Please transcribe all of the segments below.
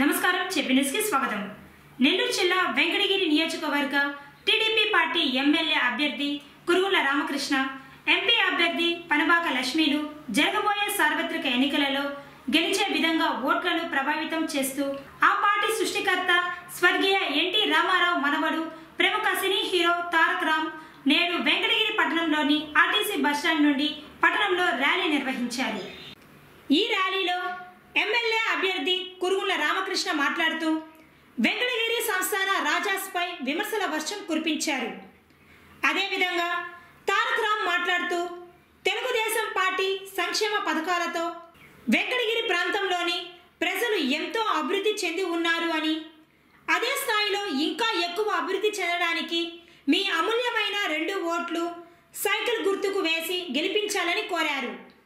నమస్కారం. చెప్పి న్యూస్కి స్వాగతం. నెల్లూరు జిల్లా వెంకటగిరి నియోజకవర్గ టీడీపీ పార్టీ ఎమ్మెల్యే అభ్యర్థి కురుగుల రామకృష్ణ ఎంపీ అభ్యర్థి పనబాక లక్ష్మీలు జరగబోయే సార్వత్రిక ఎన్నికలలో గెలిచే విధంగా ఓట్లను ప్రభావితం చేస్తూ ఆ పార్టీ సృష్టికర్త స్వర్గీయ ఎన్టీ రామారావు మనవడు ప్రముఖ సినీ హీరో తారక్ రామ్ నేడు వెంకటగిరి పట్టణంలోని ఆర్టీసీ బస్టాండ్ నుండి పట్టణంలో ర్యాలీ నిర్వహించారు. ఈ ర్యాలీలో ఎమ్మెల్యే అభ్యర్థి కురుగుల రామకృష్ణ మాట్లాడుతూ వెంకటగిరి సంస్థాన రాజాస్పై విమర్శల వర్షం కురిపించారు. అదేవిధంగా తారక్ రామ్ మాట్లాడుతూ తెలుగుదేశం పార్టీ సంక్షేమ పథకాలతో వెంకటగిరి ప్రాంతంలోని ప్రజలు ఎంతో అభివృద్ధి చెంది ఉన్నారు అని అదే స్థాయిలో ఇంకా ఎక్కువ అభివృద్ధి చెందడానికి మీ అమూల్యమైన రెండు ఓట్లు సైకిల్ గుర్తుకు వేసి గెలిపించాలని కోరారు.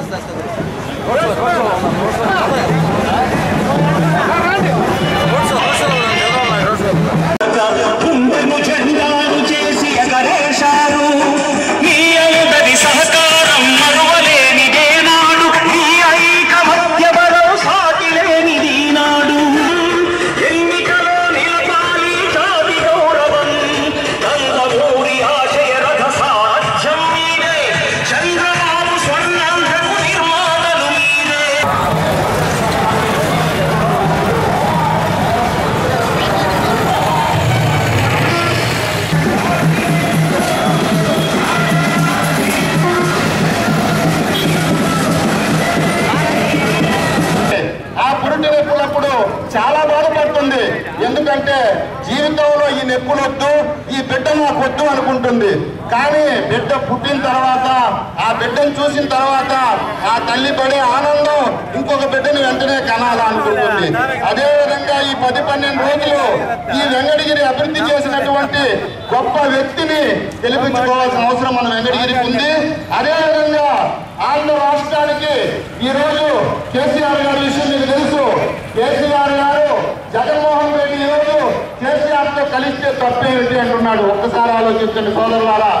した。నొప్పులొద్దు ఈ బిడ్డ నాకు వద్దు అనుకుంటుంది. కానీ బిడ్డ పుట్టిన తర్వాత ఆ బిడ్డను చూసిన తర్వాత ఆ తల్లి పడే ఆనందం ఇంకొక బిడ్డని వెంటనే కనాలనుకుంటుంది అదేవిధంగా ఈ పది పన్నెండు రోజులు ఈ వెంకటగిరి అభివృద్ధి చేసినటువంటి గొప్ప వ్యక్తిని గెలిపించుకోవాల్సిన అవసరం మన వెంకటగిరికి ఉంది. అదేవిధంగా ఆంధ్ర రాష్ట్రానికి ఈ రోజు కేసీఆర్ గారి విషయం మీకు తెలుసు. కేసీఆర్ గారు జగన్మోహన్ రెడ్డి కేసీఆర్తో కలిస్తే తప్పేమిటి అంటున్నాడు? ఒక్కసారి ఆలోచించండి సోదరులారా.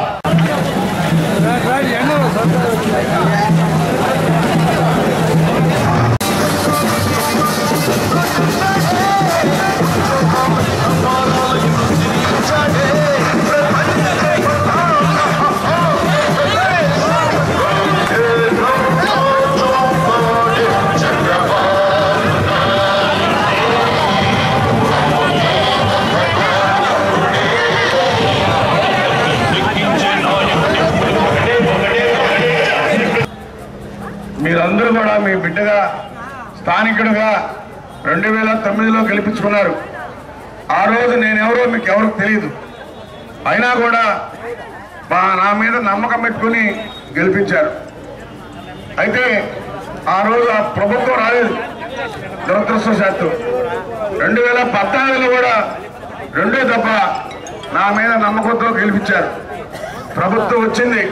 పెట్టుకుని గెలిపించారు. అయితే ఆ రోజు ఆ ప్రభుత్వం రాలేదు. దురదృష్టశాత్తు రెండు వేల పద్నాలుగులో కూడా రెండో తప్ప నా మీద నమ్మకంతో గెలిపించారు. ప్రభుత్వం వచ్చింది.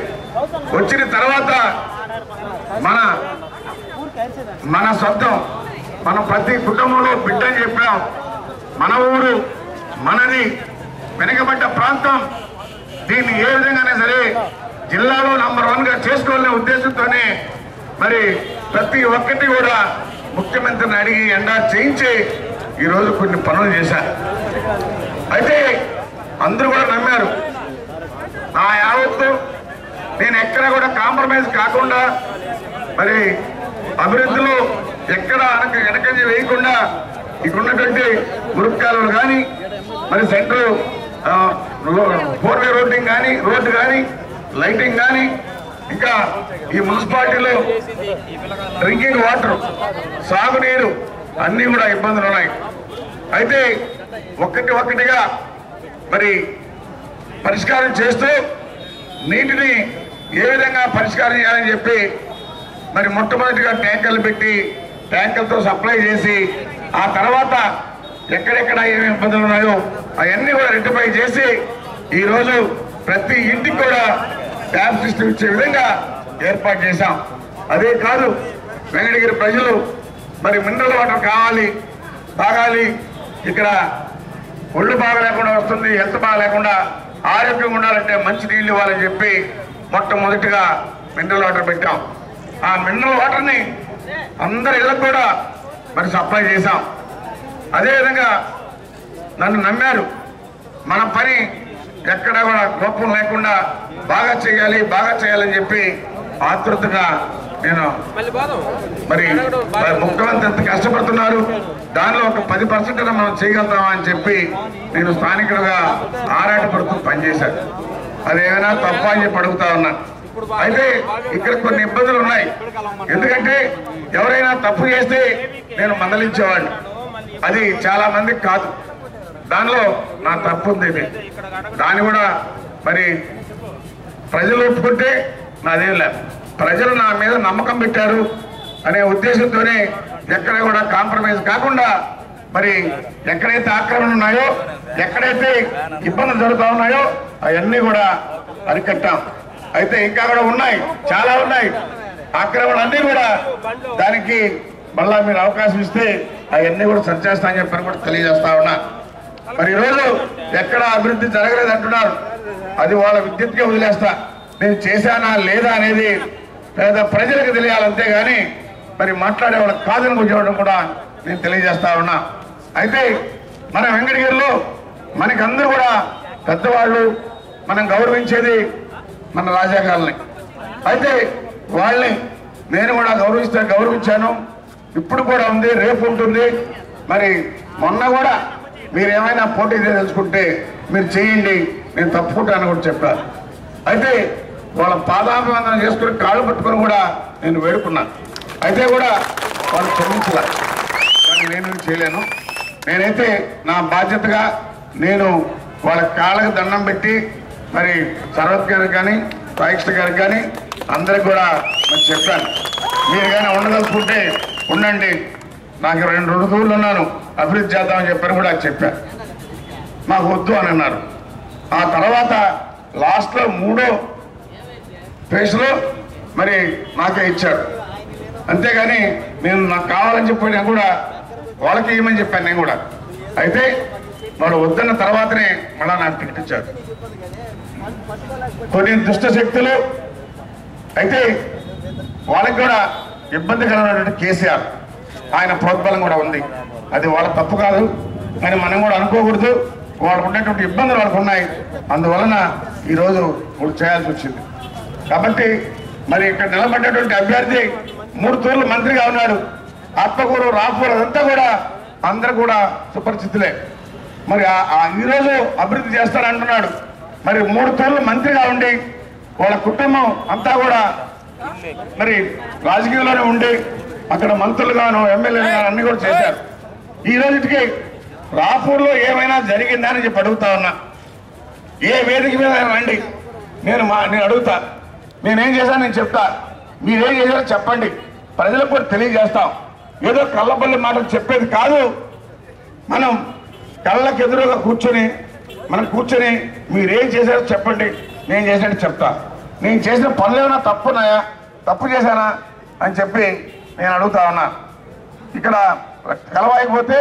వచ్చిన తర్వాత మన మన సొంతం మనం ప్రతి కుటుంబంలో బిడ్డని చెప్పాం మన ఊరు మనది వెనుకబడ్డ ప్రాంతం దీన్ని ఏ విధంగానే సరే జిల్లాలో నంబర్ వన్గా చేసుకోవాలనే ఉద్దేశంతోనే మరి ప్రతి ఒక్కటి కూడా ముఖ్యమంత్రిని అడిగి ఎండా చేయించి ఈరోజు కొన్ని పనులు చేశారు. అయితే అందరూ కూడా నమ్మారు. నా యావత్తు నేను ఎక్కడ కూడా కాంప్రమైజ్ కాకుండా మరి అభివృద్ధిలో ఎక్కడ వెనక వెనకంజ వేయకుండా ఇక్కడున్నటువంటి మురుక్కాలు కానీ మరి సెంటర్ ఫోర్ వే రోడ్డింగ్ కానీ రోడ్డు కానీ లైటింగ్ కానీ ఇంకా ఈ మున్సిపాలిటీలో డ్రింకింగ్ వాటర్ సాగునీరు అన్నీ కూడా ఇబ్బందులు ఉన్నాయి. అయితే ఒక్కటి ఒక్కటిగా మరి పరిష్కారం చేస్తూ నీటిని ఏ విధంగా పరిష్కారం చేయాలని చెప్పి మరి మొట్టమొదటిగా ట్యాంకర్లు పెట్టి ట్యాంకర్తో సప్లై చేసి ఆ తర్వాత ఎక్కడెక్కడ ఏమేమి ఇబ్బందులు ఉన్నాయో అవన్నీ కూడా రెక్టిఫై చేసి ఈరోజు ప్రతి ఇంటికి కూడా ట్యాప్ సిస్టమ్ ఇచ్చే విధంగా ఏర్పాటు చేశాం. అదే కాదు వెంకటగిరి ప్రజలు మరి మినరల్ వాటర్ కావాలి తాగాలి. ఇక్కడ ఒళ్ళు బాగా లేకుండా వస్తుంది హెల్త్ బాగా లేకుండా ఆరోగ్యంగా ఉండాలంటే మంచి నీళ్ళు ఇవ్వాలని చెప్పి మొట్టమొదటిగా మినరల్ వాటర్ పెట్టాం. ఆ మినరల్ వాటర్ని అందరి ఇళ్ళకు కూడా మరి సప్లై చేశాం. అదేవిధంగా నన్ను నమ్మారు. మన పని ఎక్కడ కూడా లోపం లేకుండా బాగా చేయాలి బాగా చేయాలని చెప్పి ఆతృతగా నేను మరి ముఖ్యమంత్రి ఎంత కష్టపడుతున్నారు దానిలో ఒక పది పర్సెంట్ మనం చేయగలుగుతామా అని చెప్పి నేను స్థానికుడుగా ఆరాటపడుతూ పనిచేశాను. అదేమైనా తప్ప అని చెప్పి అడుగుతా ఉన్నా. అయితే ఇక్కడ కొన్ని ఇబ్బందులు ఉన్నాయి. ఎందుకంటే ఎవరైనా తప్పు చేస్తే నేను మందలించేవాడిని. అది చాలా మందికి కాదు. దానిలో నా తప్పు ఉంది. ఇది దాన్ని కూడా మరి ప్రజలు ఒప్పుకుంటే నాదేం లేదు. ప్రజలు నా మీద నమ్మకం పెట్టారు అనే ఉద్దేశంతోనే ఎక్కడ కూడా కాంప్రమైజ్ కాకుండా మరి ఎక్కడైతే ఆక్రమణ ఉన్నాయో ఎక్కడైతే ఇబ్బందులు జరుగుతూ ఉన్నాయో అవన్నీ కూడా అరికట్టాం. అయితే ఇంకా కూడా ఉన్నాయి చాలా ఉన్నాయి. ఆక్రమణ అన్నీ కూడా దానికి మళ్ళా మీరు అవకాశం ఇస్తే అవన్నీ కూడా సరిచేస్తా అని చెప్పని కూడా తెలియజేస్తా ఉన్నా. మరి ఈరోజు ఎక్కడ అభివృద్ధి జరగలేదు అంటున్నారు అది వాళ్ళ విద్యుత్కే వదిలేస్తా. నేను చేశానా లేదా అనేది పేద ప్రజలకు తెలియాలి అంతేగాని మరి మాట్లాడే వాళ్ళకి కాదని కూర్చోవడం కూడా నేను తెలియజేస్తా ఉన్నా. అయితే మన వెంకటగిరిలో మనకి అందరూ కూడా పెద్దవాళ్ళు మనం గౌరవించేది మన రాజాగారిని అయితే వాళ్ళని నేను కూడా గౌరవిస్తా గౌరవించాను. ఇప్పుడు కూడా ఉంది రేపు ఉంటుంది. మరి మొన్న కూడా మీరు ఏమైనా పోటీ తెలుసుకుంటే మీరు చేయండి నేను తప్పుకుంటాను కూడా చెప్పారు. అయితే వాళ్ళ పాదాభివందనం చేసుకుని కాళ్ళు పట్టుకొని కూడా నేను వేడుకున్నాను అయితే కూడా వాళ్ళు క్షమించలే. కానీ నేను చేయలేను. నేనైతే నా బాధ్యతగా నేను వాళ్ళ కాళ్ళకి దండం పెట్టి మరి సర్వత్ గారికి కానీ రాయిష్ట గారికి కానీ అందరికి కూడా మరి చెప్పాను. మీరు కానీ ఉండదలుచుకుంటే ఉండండి. నాకు రెండు రెండు రోజులు ఉన్నాను. అభివృద్ధి చేద్దామని చెప్పారు కూడా చెప్పారు. మాకు వద్దు అని అన్నారు. ఆ తర్వాత లాస్ట్లో మూడో ఫేజ్లో మరి నాకే ఇచ్చాడు అంతేగాని నేను నాకు కావాలని చెప్పి కూడా వాళ్ళకి ఇవ్వమని చెప్పాను నేను కూడా. అయితే వాడు వద్దన్న తర్వాతనే మళ్ళా నాకు టికెట్ కొన్ని దుష్ట శక్తులు అయితే వాళ్ళకి కూడా ఇబ్బందికరమైనటువంటి కేసీఆర్. ఆయన ప్రోద్బలం కూడా ఉంది. అది వాళ్ళ తప్పు కాదు. కానీ మనం కూడా అనుకోకూడదు. వాళ్ళకు ఉండేటువంటి ఇబ్బందులు వాళ్ళకు ఉన్నాయి అందువలన ఈరోజు ఇప్పుడు చేయాల్సి వచ్చింది. కాబట్టి మరి ఇక్కడ నిలబడ్డటువంటి అభ్యర్థి మూడు తూర్లు మంత్రిగా ఉన్నాడు ఆత్మకూరు రాపూర్ అదంతా కూడా అందరు కూడా సుపరిచితులే. మరి ఆ- ఈరోజు అభివృద్ధి చేస్తారంటున్నాడు. మరి మూడు తూర్లు మంత్రిగా ఉండి వాళ్ళ కుటుంబం అంతా కూడా మరి రాజకీయంలోనే ఉండి అక్కడ మంత్రులుగాను ఎమ్మెల్యేలుగాను అన్ని కూడా చేశారు. ఈ రోజుకి రాపూర్లో ఏమైనా జరిగిందా అని చెప్పి అడుగుతా ఉన్నా. ఏ వేదిక మీద అయినా రండి. నేను మా నేను అడుగుతా. నేనేం చేశాను నేను చెప్తా. మీరేం చేశారో చెప్పండి. ప్రజలకు కూడా తెలియజేస్తాం. ఏదో కళ్ళబల్లి మాటలు చెప్పేది కాదు. మనం కళ్ళకెదురుగా కూర్చొని మనం కూర్చొని మీరేం చేశారో చెప్పండి. నేను చేశాను చెప్తా. నేను చేసిన పనులు ఏమైనా తప్పున్నాయా? తప్పు చేశానా? అని చెప్పి నేను అడుగుతా ఉన్నా. ఇక్కడ కలవాయకపోతే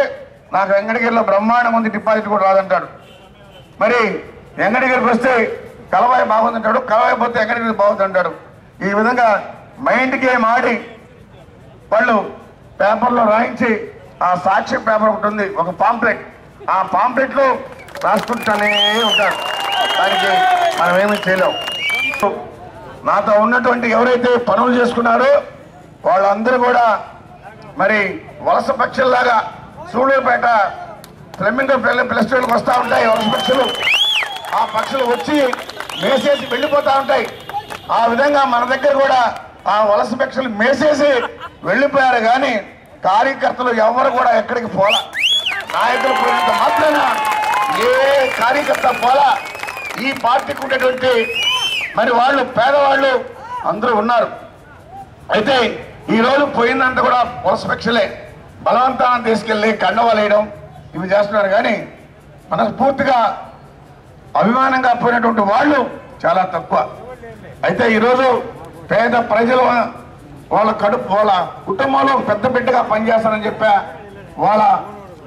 నాకు వెంకటగిరిలో బ్రహ్మాండం ఉంది డిపాజిట్ కూడా రాదంటాడు. మరి వెంకటగిరికి వస్తే కలవాయి బాగుందంటాడు కలవాయిపోతే వెంకటగిరి బాగుందంటాడు. ఈ విధంగా మైండ్ గేమ్ ఆడి వాళ్ళు పేపర్లో రాయించి ఆ సాక్షి పేపర్ ఒకటి ఉంది ఒక పాంప్లెట్. ఆ పాంప్లెట్లో రాసుకుంటానే ఉంటాడు దానికి మనం ఏమి చేయలేం. నాతో ఉన్నటువంటి ఎవరైతే పనులు చేసుకున్నారో వాళ్ళందరూ కూడా మరి వలస పక్షుల్లాగా సూళ్ళూరుపేట ఫ్లెమింగో ప్లస్ టూలకు వస్తూ ఉంటాయి వలస పక్షులు. ఆ పక్షులు వచ్చి మేసేసి వెళ్ళిపోతూ ఉంటాయి. ఆ విధంగా మన దగ్గర కూడా ఆ వలస పక్షులు మేసేసి వెళ్ళిపోయారు కానీ కార్యకర్తలు ఎవరు కూడా ఎక్కడికి పోలా. నాయకులు పోయినంత మాత్రాన ఏ కార్యకర్త పోలా. ఈ పార్టీకి ఉండేటువంటి మరి వాళ్ళు పేదవాళ్ళు అందరూ ఉన్నారు. అయితే ఈ రోజు పోయిందంతా కూడా పులసపక్షలే బలవంతాన్ని తీసుకెళ్ళి కండవలేయడం ఇవి చేస్తున్నారు. కానీ మనస్ఫూర్తిగా అభిమానంగా పోయినటువంటి వాళ్ళు చాలా తక్కువ. అయితే ఈరోజు పేద ప్రజలు వాళ్ళ కడుపు వాళ్ళ కుటుంబంలో పెద్ద బిడ్డగా పనిచేస్తానని చెప్పా. వాళ్ళ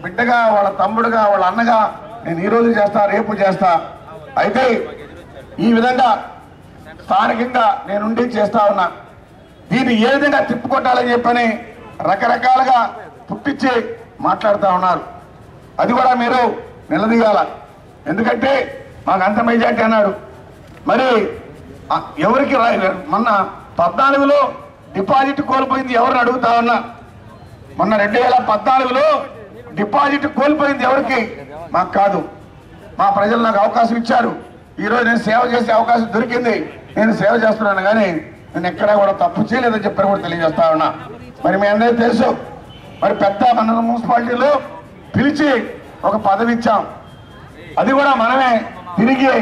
బిడ్డగా వాళ్ళ తమ్ముడుగా వాళ్ళ అన్నగా నేను ఈరోజు చేస్తా రేపు చేస్తా. అయితే ఈ విధంగా స్థానికంగా నేనుండి చేస్తా ఉన్నా. దీన్ని ఏ విధంగా తిప్పుకొట్టాలని చెప్పని రకరకాలుగా పుట్టించి మాట్లాడుతూ ఉన్నారు. అది కూడా మీరు నిలదీయాల. ఎందుకంటే మాకు అంత మెజార్టీ అన్నాడు. మరి ఎవరికి మొన్న పద్నాలుగులో డిపాజిట్ కోల్పోయింది ఎవరిని అడుగుతా ఉన్నా? మొన్న రెండు వేల పద్నాలుగులో డిపాజిట్ కోల్పోయింది ఎవరికి? మాకు కాదు. మా ప్రజలు నాకు అవకాశం ఇచ్చారు. ఈరోజు నేను సేవ చేసే అవకాశం దొరికింది. నేను సేవ చేస్తున్నాను. కానీ నేను ఎక్కడా కూడా తప్పు చేయలేదని చెప్పని కూడా తెలియజేస్తా ఉన్నా. మరి మీ అందరికీ తెలుసు మరి పెద్ద మన మున్సిపాలిటీలో పిలిచి ఒక పదవి ఇచ్చాం. అది కూడా మనమే తిరిగి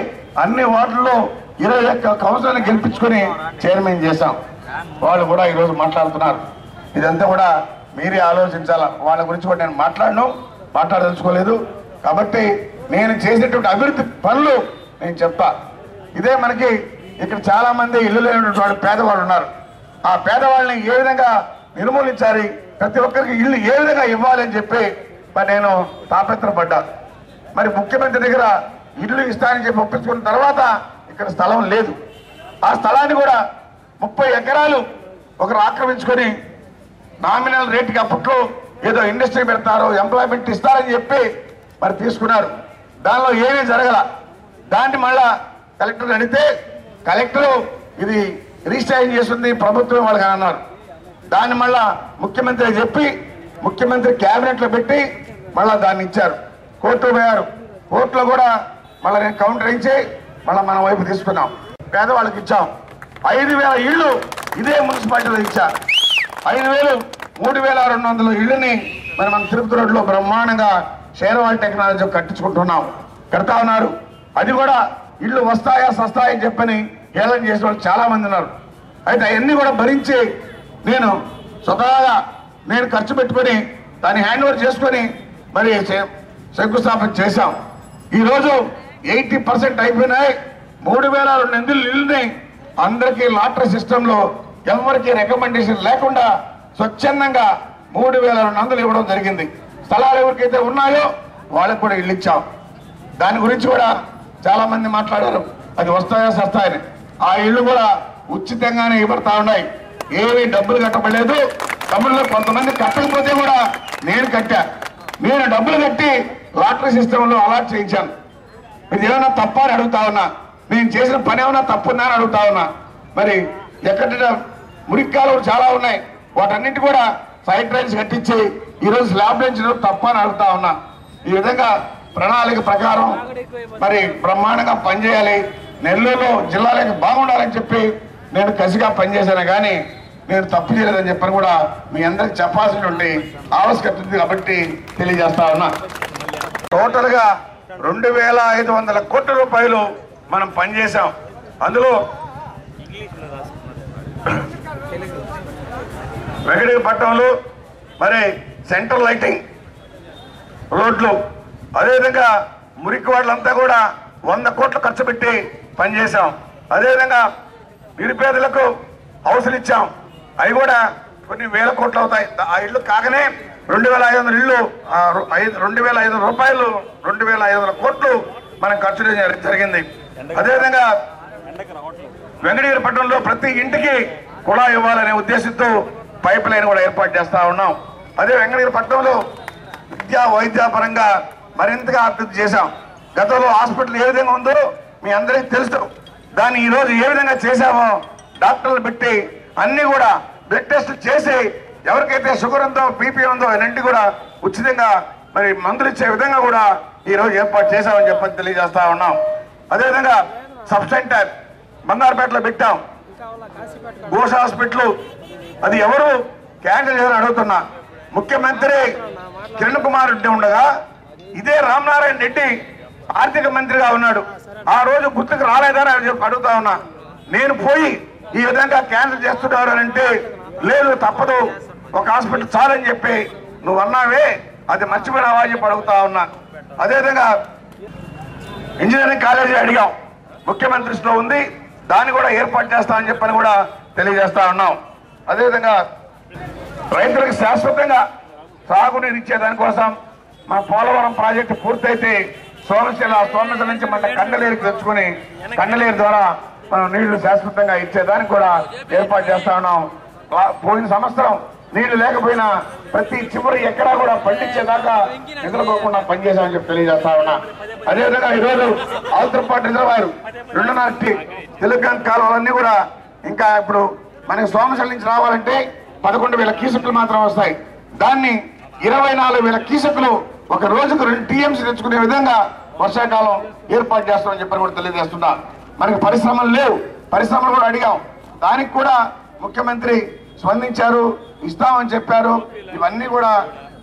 అన్ని వార్డుల్లో ఇరవై ఒక్క కౌన్సిల్ని గెలిపించుకొని చైర్మన్ చేశాం. వాళ్ళు కూడా ఈరోజు మాట్లాడుతున్నారు. ఇదంతా కూడా మీరే ఆలోచించాల? వాళ్ళ గురించి కూడా నేను మాట్లాడను మాట్లాడదలుచుకోలేదు. కాబట్టి నేను చేసినటువంటి అభివృద్ధి పనులు నేను చెప్పా ఇదే మనకి ఇక్కడ చాలా మంది ఇల్లు లేనటువంటి పేదవాళ్ళు ఉన్నారు. ఆ పేదవాళ్ళని ఏ విధంగా నిర్మూలించాలి? ప్రతి ఒక్కరికి ఇల్లు ఏ విధంగా ఇవ్వాలి అని చెప్పి మరి నేను తాపత్రపడ్డా మరి ముఖ్యమంత్రి దగ్గర ఇల్లు ఇస్తానని చెప్పి ఒప్పించుకున్న తర్వాత ఇక్కడ స్థలం లేదు. ఆ స్థలాన్ని కూడా ముప్పై ఎకరాలు ఒకరు ఆక్రమించుకొని నామినల్ రేటుకి అప్పట్లో ఏదో ఇండస్ట్రీ పెడతారు ఎంప్లాయ్మెంట్ ఇస్తారని చెప్పి మరి తీసుకున్నారు. దానిలో ఏమీ జరగల. దాన్ని మళ్ళా కలెక్టర్ అడిగితే కలెక్టర్ ఇది రిజిస్ట్రేషన్ చేస్తుంది ప్రభుత్వం వాళ్ళకి అన్నారు. దాన్ని మళ్ళా ముఖ్యమంత్రి చెప్పి ముఖ్యమంత్రి క్యాబినెట్లో పెట్టి మళ్ళా దాన్ని ఇచ్చారు. కోర్టు పోయారు. కోర్టులో కూడా మళ్ళీ నేను కౌంటర్ ఇచ్చి మళ్ళీ మన వైపు తీసుకున్నాం. పేదవాళ్ళకి ఇచ్చాం. ఐదు వేల ఇళ్ళు ఇదే మున్సిపాలిటీలో ఇచ్చారు. ఐదు వేలు మూడు వేల రెండు వందల ఇళ్ళని మరి మన తిరుపతి రోడ్లో బ్రహ్మాండంగా షేర్వాల్ టెక్నాలజీ కట్టించుకుంటున్నాం. కడతా ఉన్నారు. అది కూడా ఇల్లు వస్తాయా సస్తాయని చెప్పని హేళన చేసిన వాళ్ళు చాలా మంది ఉన్నారు. అయితే అవన్నీ కూడా భరించి నేను స్వతహాగా నేను ఖర్చు పెట్టుకొని దాన్ని హ్యాండ్ ఓవర్ చేసుకొని మరి చే- శంకుస్థాపన చేశాం. ఈరోజు ఎయిటీ పర్సెంట్ అయిపోయినాయి. మూడు వేల రెండు వందల ఇల్లుని అందరికీ లాటరీ సిస్టంలో ఎవరికి రికమెండేషన్ లేకుండా స్వచ్ఛందంగా మూడు వేల రెండు వందలు ఇవ్వడం జరిగింది. స్థలాలు ఎవరికైతే ఉన్నాయో వాళ్ళకి కూడా ఇల్లు ఇచ్చాం. దాని గురించి కూడా చాలా మంది మాట్లాడారు. అది వస్తాయా సస్తాయని. ఆ ఇళ్ళు కూడా ఉచితంగానే ఇవ్వబడతా ఉన్నాయి. ఏమీ డబ్బులు కట్టబడలేదు. డబ్బుల్లో కొంతమంది కట్టకపోతే కూడా నేను కట్టా. నేను డబ్బులు కట్టి లాటరీ సిస్టంలో అలాట్ చేయించాను. ఇది ఏమైనా తప్ప అని అడుగుతా ఉన్నా. నేను చేసిన పని ఏమైనా తప్పుందా అని అడుగుతా ఉన్నా. మరి ఎక్కడ మురిక్కాలు చాలా ఉన్నాయి. వాటన్నిటి కూడా సైడ్ రైన్స్ కట్టించి ఈరోజు స్లాబ్ నుంచి తప్ప అని అడుగుతా ఉన్నా. ఈ విధంగా ప్రణాళిక ప్రకారం మరి బ్రహ్మాండంగా పనిచేయాలి. నెల్లూరులో జిల్లాలకి బాగుండాలని చెప్పి నేను కసిగా పనిచేశాను. కానీ నేను తప్పు చేయలేదని చెప్పని కూడా మీ అందరికి చెప్పాల్సినటువంటి ఆవశ్యకత ఉంది కాబట్టి తెలియజేస్తా ఉన్నా. టోటల్గా రెండు వేల ఐదు వందల కోట్ల రూపాయలు మనం పనిచేసాం అందులో వెంకటపట్నంలో మరి సెంట్రల్ లైటింగ్ రోడ్లు అదేవిధంగా మురికి వాళ్ళంతా కూడా వంద కోట్లు ఖర్చు పెట్టి పనిచేశాం. అదేవిధంగా నిరుపేదలకు హౌసులు ఇచ్చాం. అవి కూడా కొన్ని వేల కోట్లు అవుతాయి. ఆ ఇల్లు కాకనే రెండు వేల ఐదు వందల ఐదు రెండు వేల ఐదు వందల రూపాయలు రెండు వేల ఐదు వందల కోట్లు మనం ఖర్చు జరిగింది. అదేవిధంగా వెంకటగిరిపట్నంలో ప్రతి ఇంటికి కుళా ఇవ్వాలనే ఉద్దేశంతో పైప్ లైన్ కూడా ఏర్పాటు చేస్తా ఉన్నాం. అదే వెంకటగిరిపట్నంలో విద్యా వైద్య పరంగా మరింతగా అభివృద్ధి చేశాం. గతంలో హాస్పిటల్ ఏ విధంగా ఉందో మీ అందరికీ తెలుసు. దాన్ని ఈ రోజు ఏ విధంగా చేశామో డాక్టర్లు పెట్టి అన్ని కూడా బ్లడ్ టెస్ట్ చేసి ఎవరికైతే షుగర్ ఉందో బీపీ ఉందో అన్నింటి కూడా ఉచితంగా మరి మందులు ఇచ్చే విధంగా కూడా ఈ రోజు ఏర్పాటు చేశామని చెప్పని తెలియజేస్తా ఉన్నాం. అదేవిధంగా సబ్ సెంటర్ బంగారుపేటలో పెట్టాం. ఘోష హాస్పిటల్. అది ఎవరు? క్యాన్సిల్ చేయాలని అడుగుతున్నా? ముఖ్యమంత్రి కిరణ్ కుమార్ రెడ్డి ఉండగా ఇదే రామనారాయణ రెడ్డి ఆర్థిక మంత్రిగా ఉన్నాడు. ఆ రోజు గుర్తుకు రాలేదని చెప్పి అడుగుతా ఉన్నా. నేను పోయి ఈ విధంగా క్యాన్సిల్ చేస్తున్నారు అని అంటే లేదు తప్పదు. ఒక హాస్పిటల్ చాలని చెప్పి నువ్వు అన్నావే అది మర్చిపోయినావా చెప్పి అడుగుతా ఉన్నా. అదేవిధంగా ఇంజనీరింగ్ కాలేజీ అడిగాం. ముఖ్యమంత్రి దృష్టిలో ఉంది. దాన్ని కూడా ఏర్పాటు చేస్తామని చెప్పని కూడా తెలియజేస్తా ఉన్నాం. అదేవిధంగా రైతులకు శాశ్వతంగా సాగునీరు ఇచ్చే దానికోసం మన పోలవరం ప్రాజెక్టు పూర్తయితే సోమశిల సోమశిల నుంచి మన కండలేరుకి తెచ్చుకుని కండలేరు ద్వారా మనం నీళ్ళు శాశ్వతంగా ఇచ్చేదానికి కూడా ఏర్పాటు చేస్తా ఉన్నాం. పోయిన సంవత్సరం నీళ్ళు లేకపోయినా ప్రతి చివరి ఎక్కడా కూడా పండించేదాకా నిద్రపోకుండా పనిచేశామని చెప్పి తెలియజేస్తా ఉన్నా. అదేవిధంగా ఈరోజు ఆల్తర్పాటు రిజర్వాయర్ రెండున్నర తెలుగు కాలువలన్నీ కూడా ఇంకా ఇప్పుడు మనకి సోమశిల నుంచి రావాలంటే పదకొండు వేల కీసుకులు మాత్రం వస్తాయి. దాన్ని ఇరవై నాలుగు వేల కీసుకులు ఒక రోజుకు రెండు టీఎంసీ తెచ్చుకునే విధంగా వర్షాకాలం ఏర్పాటు చేస్తామని చెప్పని కూడా తెలియజేస్తున్నా. మనకి పరిశ్రమలు లేవు. పరిశ్రమలు కూడా అడిగాం. దానికి కూడా ముఖ్యమంత్రి స్పందించారు ఇస్తామని చెప్పారు. ఇవన్నీ కూడా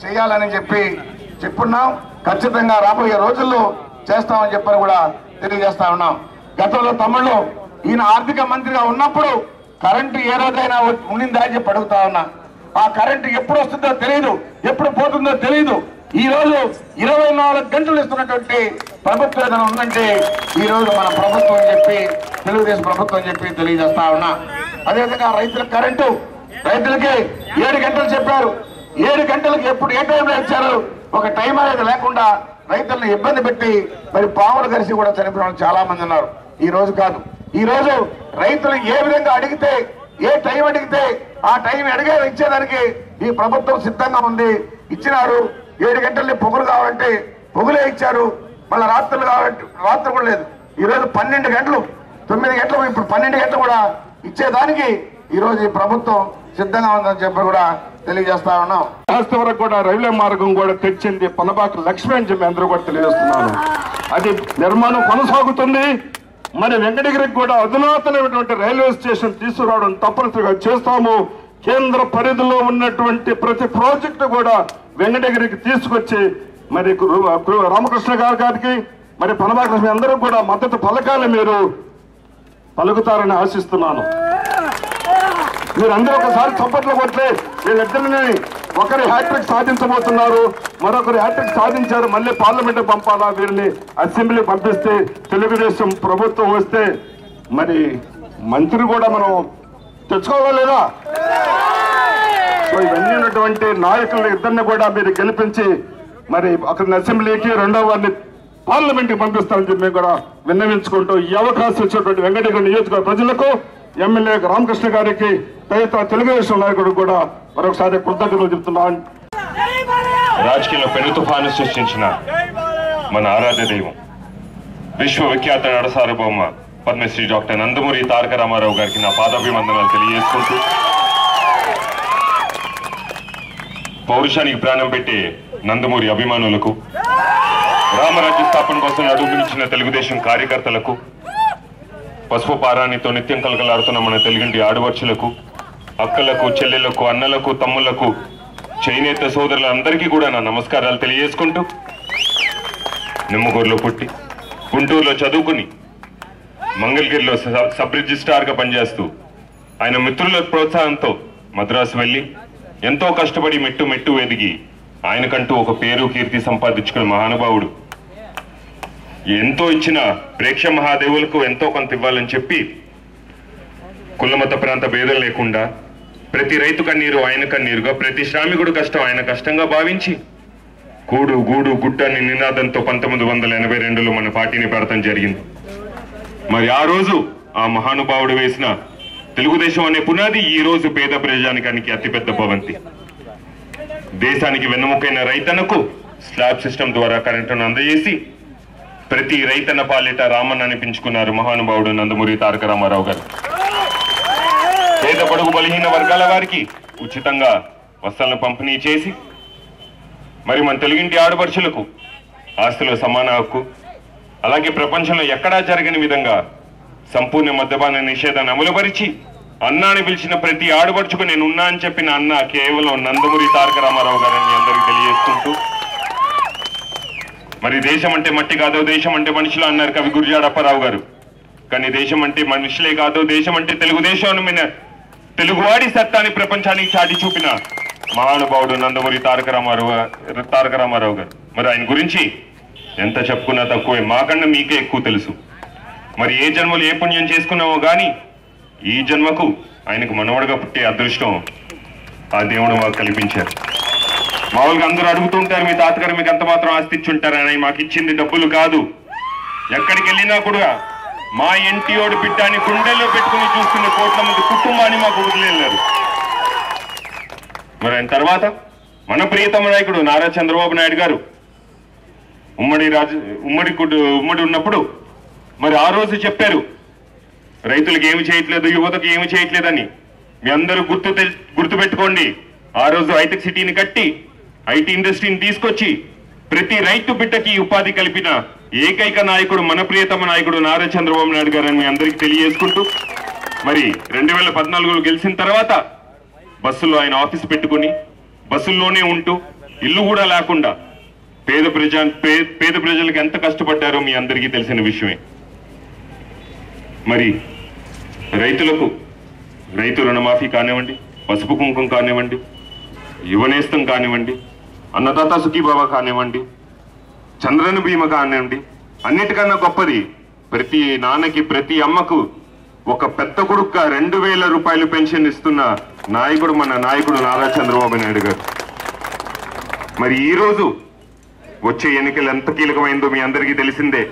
చేయాలని చెప్పి చెప్పున్నాం. ఖచ్చితంగా రాబోయే రోజుల్లో చేస్తామని చెప్పని కూడా తెలియజేస్తా ఉన్నాం. గతంలో తమ్ముళ్ళు ఈయన ఆర్థిక మంత్రిగా ఉన్నప్పుడు కరెంటు ఏ రోజైనా ఉండిందా అని చెప్పి అడుగుతా ఉన్నా. ఆ కరెంటు ఎప్పుడు వస్తుందో తెలియదు ఎప్పుడు పోతుందో తెలియదు ఈ రోజు ఇరవై నాలుగు గంటలు ఇస్తున్నటువంటి ప్రభుత్వం ఏదైనా ఉందంటే ఈ రోజు మన ప్రభుత్వం చెప్పి తెలుగుదేశం ప్రభుత్వం చెప్పి తెలియజేస్తా ఉన్నా. అదేవిధంగా రైతుల కరెంటు రైతులకి ఏడు గంటలు చెప్పారు. ఏడు గంటలకు ఎప్పుడు ఏ టైంలో ఇచ్చారు? ఒక టైం అనేది లేకుండా రైతులను ఇబ్బంది పెట్టి మరి పాములు కలిసి కూడా చనిపోయిన చాలా మంది ఉన్నారు. ఈ రోజు కాదు. ఈ రోజు రైతులు ఏ విధంగా అడిగితే ఏ టైం అడిగితే ఆ టైం అడిగే ఇచ్చేదానికి ఈ ప్రభుత్వం సిద్ధంగా ఉంది. ఇచ్చినారు. ఏడు గంటల్ని పొగులు కావాలంటే పొగులే ఇచ్చారు. మళ్ళీ రాత్రులు కావాలంటే రాత్రి కూడా లేదు. ఈ రోజు పన్నెండు గంటలు తొమ్మిది గంటలు ఇప్పుడు పన్నెండు గంటలు కూడా ఇచ్చేదానికి ఈరోజు ఈ ప్రభుత్వం సిద్ధంగా ఉందని చెప్పి కూడా తెలియజేస్తా ఉన్నాం. కాస్త వరకు కూడా రైల్వే మార్గం కూడా తెచ్చింది పనబాక లక్ష్మి అని చెప్పి అందరూ కూడా తెలియజేస్తున్నాను అది నిర్మాణం కొనసాగుతుంది. మరి వెంకటగిరికి కూడా అధునాతనమైనటువంటి రైల్వే స్టేషన్ తీసుకురావడం తప్పనిసరిగా చేస్తాము. కేంద్ర పరిధిలో ఉన్నటువంటి ప్రతి ప్రాజెక్టు కూడా వెంకటగిరికి తీసుకొచ్చి మరి రామకృష్ణ గారి గారికి మరి పనమాకృష్ణ అందరూ కూడా మద్దతు పలకాలి మీరు పలుకుతారని ఆశిస్తున్నాను. మీరందరూ ఒకసారి చప్పట్లు కొట్టే వీళ్ళిద్దరిని ఒకరి హ్యాట్రిక్ సాధించబోతున్నారు మరొకరు హ్యాట్రిక్ సాధించారు మళ్ళీ పార్లమెంట్ పంపాలా వీరిని అసెంబ్లీ పంపిస్తే తెలుగుదేశం ప్రభుత్వం వస్తే మరి మంత్రి కూడా మనం తెచ్చుకోవాలా లేదా? ఇవన్నీ ఉన్నటువంటి నాయకులు ఇద్దరిని కూడా మీరు గెలిపించి మరి ఒకరిని అసెంబ్లీకి రెండో వారిని పార్లమెంట్కి పంపిస్తారని చెప్పి మేము కూడా విన్నవించుకుంటూ ఈ అవకాశం ఇచ్చినటువంటి వెంకటగిరి నియోజకవర్గ ప్రజలకు ఎమ్మెల్యే రామకృష్ణ గారికి తదితర తెలుగుదేశం నాయకుడు కూడా మరొకసారి కృతజ్ఞతలు చెప్తున్నాను రాజకీయంలో పెను తుఫాను సృష్టించిన మన ఆరాధ్య దైవం విశ్వవిఖ్యాత నడసార్వభౌమ పద్మశ్రీ డాక్టర్ నందమూరి తారక రామారావు గారికి నా పాదాభివందనాలు తెలియజేసుకుంటూ పౌరుషానికి ప్రాణం పెట్టే నందమూరి అభిమానులకు రామరాజ్య స్థాపన కోసం అడుగునిచ్చిన తెలుగుదేశం కార్యకర్తలకు పసుపు పారాణితో నిత్యం కలకలాడుతున్న మన తెలుగింటి ఆడవర్చులకు అక్కలకు చెల్లెలకు అన్నలకు తమ్ముళ్ళకు చేనేత సోదరులందరికీ కూడా నా నమస్కారాలు తెలియజేసుకుంటూ నిమ్మగూరులో పుట్టి గుంటూరులో చదువుకుని మంగళగిరిలో సబ్- సబ్ రిజిస్ట్రార్గా పనిచేస్తూ ఆయన మిత్రుల ప్రోత్సాహంతో మద్రాసు వెళ్ళి ఎంతో కష్టపడి మెట్టు మెట్టు ఎదిగి ఆయనకంటూ ఒక పేరు కీర్తి సంపాదించుకున్న మహానుభావుడు. ఎంతో ఇచ్చిన ప్రేక్ష మహాదేవులకు ఎంతో కొంత ఇవ్వాలని చెప్పి కులమత ప్రాంత భేదం లేకుండా ప్రతి రైతు కన్నీరు ఆయన కన్నీరుగా ప్రతి శ్రామికుడు కష్టం ఆయన కష్టంగా భావించి కూడు గూడు గుడ్డని నినాదంతో పంతొమ్మిది వందల ఎనభై రెండులో మన పార్టీని పెడతాం జరిగింది. మరి ఆ రోజు ఆ మహానుభావుడు వేసిన తెలుగుదేశం అనే పునాది ఈ రోజు పేద ప్రజానికానికి అతిపెద్ద భవంతి. దేశానికి వెన్నెముకైన రైతన్నకు స్లాబ్ సిస్టమ్ ద్వారా కరెంటును అందజేసి ప్రతి రైతన్న పాలిట రామన్ అనిపించుకున్నారు మహానుభావుడు నందమూరి తారక రామారావు గారు. పేద పొడుగు బలహీన వర్గాల వారికి ఉచితంగా వస్త్రాలను పంపిణీ చేసి మరి మన తెలుగింటి ఆడపడుచులకు ఆస్తిలో సమాన హక్కు అలాగే ప్రపంచంలో ఎక్కడా జరగని విధంగా సంపూర్ణ మద్యపాన నిషేధాన్ని అమలుపరిచి అన్నాని పిలిచిన ప్రతి ఆడపడుచుకు నేను ఉన్నా అని చెప్పిన అన్న కేవలం నందమూరి తారక రామారావు గారని మీ అందరికీ తెలియజేసుకుంటూ మరి దేశం అంటే మట్టి కాదో దేశం అంటే మనుషులు అన్నారు కవి గురిజాడప్పారావు గారు. కానీ దేశం అంటే మనుషులే కాదు దేశం అంటే తెలుగుదేశం మీద తెలుగువాడి సత్తాన్ని ప్రపంచానికి చాటి చూపిన మహానుభావుడు నందమూరి తారక రామారావు తారక రామారావు గారు. మరి ఆయన గురించి ఎంత చెప్పుకున్నా తక్కువే. మాకన్నా మీకే ఎక్కువ తెలుసు. మరి ఏ జన్మలు ఏ పుణ్యం చేసుకున్నామో కానీ ఈ జన్మకు ఆయనకు మనవడగా పుట్టే అదృష్టం ఆ దేవుడు మాకు కల్పించారు. మామూలుగా అందరూ అడుగుతుంటారు మీ తాతగారు మీకు ఎంత మాత్రం ఆస్తి ఇచ్చి మాకు ఇచ్చింది డబ్బులు కాదు. ఎక్కడికి వెళ్ళినా కూడా మా ఇంటియోడు బిడ్డాన్ని గుండెల్లో పెట్టుకుని చూస్తున్న కోట్ల మంది కుటుంబాన్ని మాకు వదిలేరు మరి ఆయన తర్వాత మన ప్రియతమ నాయకుడు నారా చంద్రబాబు నాయుడు గారు ఉమ్మడి రాజు ఉమ్మడి ఉమ్మడి ఉన్నప్పుడు మరి ఆ రోజు చెప్పారు రైతులకు ఏమి చేయట్లేదు యువతకు ఏమి చేయట్లేదని మీ అందరూ గుర్తు తెల్- గుర్తుపెట్టుకోండి ఆ రోజు హైటెక్ సిటీని కట్టి ఐటీ ఇండస్ట్రీని తీసుకొచ్చి ప్రతి రైతు బిడ్డకి ఉపాధి కల్పిన ఏకైక నాయకుడు మన ప్రియతమ నాయకుడు నారా చంద్రబాబు నాయుడు గారని మీ అందరికీ తెలియజేసుకుంటూ మరి రెండు వేల పద్నాలుగులో గెలిచిన తర్వాత బస్సులో ఆయన ఆఫీస్ పెట్టుకుని బస్సుల్లోనే ఉంటూ ఇల్లు కూడా లేకుండా పేద ప్రజ పేద ప్రజలకు ఎంత కష్టపడ్డారో మీ అందరికీ తెలిసిన విషయమే. మరి రైతులకు రైతు రుణమాఫీ కానివ్వండి పసుపు కుంకుమ కానివ్వండి యువనేస్తం కానివ్వండి అన్నదాత సుఖీబాబా కానివ్వండి చంద్రన భీమ కానివ్వండి అన్నిటికన్నా గొప్పది ప్రతి నాన్నకి ప్రతి అమ్మకు ఒక పెద్ద కొడుక్క రెండు వేల రూపాయలు పెన్షన్ ఇస్తున్న నాయకుడు మన నాయకుడు నారా చంద్రబాబు నాయుడు గారు. మరి ఈరోజు వచ్చే ఎన్నికలు ఎంత కీలకమైందో మీ అందరికీ తెలిసిందే.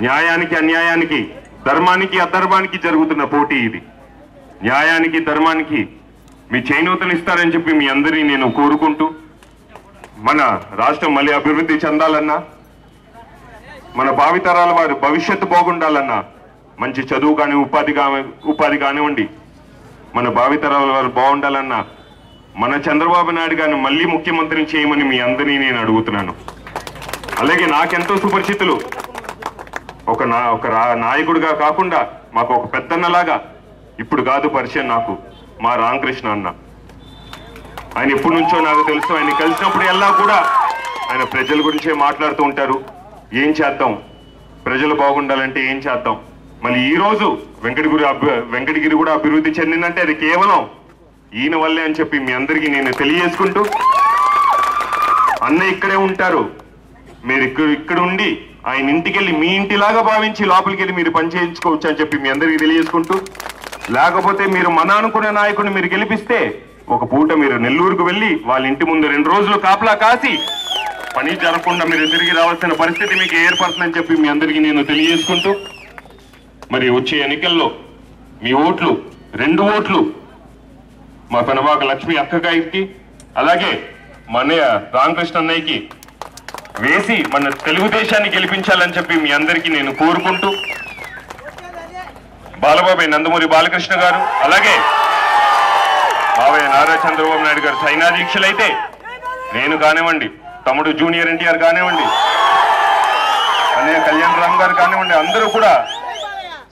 న్యాయానికి అన్యాయానికి ధర్మానికి అధర్మానికి జరుగుతున్న పోటీ ఇది. న్యాయానికి ధర్మానికి మీ చేనూతలు ఇస్తారని చెప్పి మీ అందరినీ నేను కోరుకుంటూ మన రాష్ట్రం మళ్ళీ అభివృద్ధి చెందాలన్నా మన భావితరాల వారు భవిష్యత్తు బాగుండాలన్నా మంచి చదువు కానీ ఉపాధి కాని ఉపాధి కానివ్వండి మన భావితరాల వారు బాగుండాలన్నా మన చంద్రబాబు నాయుడు గారిని మళ్ళీ ముఖ్యమంత్రిని చేయమని మీ అందరినీ నేను అడుగుతున్నాను. అలాగే నాకెంతో సుపరిచితులు ఒక నా ఒక రా- నాయకుడిగా కాకుండా మాకు ఒక పెద్దన్నలాగా. ఇప్పుడు కాదు పరిచయం నాకు మా రామకృష్ణ అన్న. ఆయన ఎప్పటి నుంచో నాకు తెలుసు ఆయన కలిసినప్పుడు ఎలా కూడా ఆయన ప్రజల గురించే మాట్లాడుతూ ఉంటారు. ఏం చేద్దాం? ప్రజలు బాగుండాలంటే ఏం చేద్దాం? మళ్ళీ ఈరోజు వెంకటగిరి వెంకటగిరి కూడా అభివృద్ధి చెందిందంటే అది కేవలం ఈయన వల్లే అని చెప్పి మీ అందరికీ నేను తెలియజేసుకుంటూ అన్న ఇక్కడే ఉంటారు. మీరు ఇక్కడ ఇక్కడ ఉండి ఆయన ఇంటికెళ్ళి మీ ఇంటిలాగా భావించి లోపలికి వెళ్ళి మీరు పని చేయించుకోవచ్చు అని చెప్పి మీ అందరికీ తెలియజేసుకుంటూ లేకపోతే మీరు మన అనుకునే నాయకుడిని మీరు గెలిపిస్తే ఒక పూట మీరు నెల్లూరుకు వెళ్ళి వాళ్ళ ఇంటి ముందు రెండు రోజులు కాపలా కాసి పని జరగకుండా మీరు తిరిగి రావాల్సిన పరిస్థితి మీకు ఏర్పడుతుందని చెప్పి మీ అందరికీ నేను తెలియజేసుకుంటూ మరి వచ్చే ఎన్నికల్లో మీ ఓట్లు రెండు ఓట్లు మా పెనవాక లక్ష్మి అక్కగారికి అలాగే మా అన్నయ్య రామకృష్ణ అన్నయ్యకి వేసి మన తెలుగుదేశాన్ని గెలిపించాలని చెప్పి మీ అందరికీ నేను కోరుకుంటూ బాలబాబాయ్ నందమూరి బాలకృష్ణ గారు అలాగే బాబాయ్ నారా చంద్రబాబు నాయుడు గారు సైనా దీక్షలైతే నేను కానివ్వండి తమ్ముడు జూనియర్ ఎన్టీఆర్ కానివ్వండి అనే కళ్యాణ్ రామ్ గారు కానివ్వండి అందరూ కూడా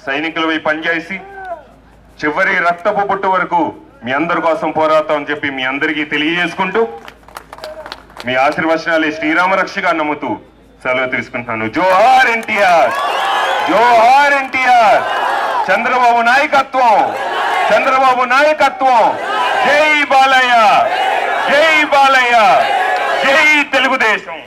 సైనికులపై పనిచేసి చివరి రక్తపు పుట్టు వరకు మీ అందరి కోసం పోరాతాం అని చెప్పి మీ అందరికీ తెలియజేసుకుంటూ మీ ఆశీర్వచనాలే శ్రీరామ రక్షగా నమ్ముతూ సెలవు తీసుకుంటున్నాను. జోహార్ ఎన్టీఆర్! జోహార్ ఎన్టీఆర్! చంద్రబాబు నాయకత్వం! చంద్రబాబు నాయకత్వం! జై బాలయ్య! జై బాలయ్య! జై తెలుగుదేశం!